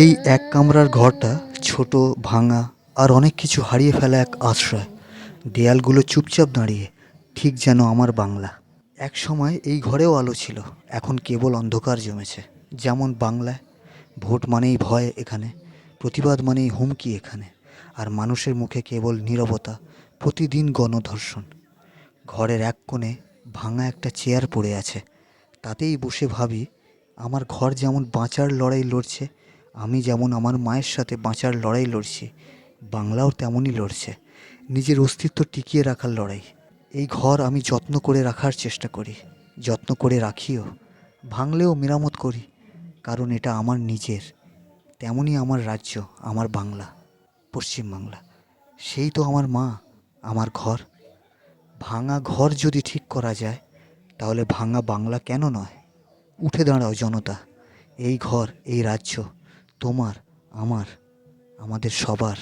এই এক কামরার ঘরটা ছোট, ভাঙা আর অনেক কিছু হারিয়ে ফেলা এক আশ্রয়। দেয়ালগুলো চুপচাপ দাঁড়িয়ে, ঠিক যেন আমার বাংলা। এক সময় এই ঘরেও আলো ছিল, এখন কেবল অন্ধকার জমেছে। যেমন বাংলায়, ভোট মানেই ভয় এখানে, প্রতিবাদ মানেই হুমকি এখানে, আর মানুষের মুখে কেবল নীরবতা, প্রতিদিন গণধর্ষণ। ঘরের এক কোণে ভাঙা একটা চেয়ার পড়ে আছে, তাতেই বসে ভাবি, আমার ঘর যেমন বাঁচার লড়াই লড়ছে আমি যেমন আমার মায়ের সাথে বাঁচার লড়াই লড়ছি, বাংলাও তেমনই লড়ছে। নিজের অস্তিত্ব টিকিয়ে রাখার লড়াই। এই ঘর আমি যত্ন করে রাখার চেষ্টা করি। যত্ন করে রাখিও। ভাঙলেও মেরামত করি, কারণ এটা আমার নিজের। তেমনই আমার রাজ্য, আমার বাংলা, পশ্চিম বাংলা। সেই তো আমার মা, আমার ঘর। ভাঙা ঘর যদি ঠিক করা যায়, তাহলে ভাঙা বাংলা কেন নয়? উঠে দাঁড়াও জনতা। এই ঘর, এই রাজ্য তোমার আমার আমাদের সবার।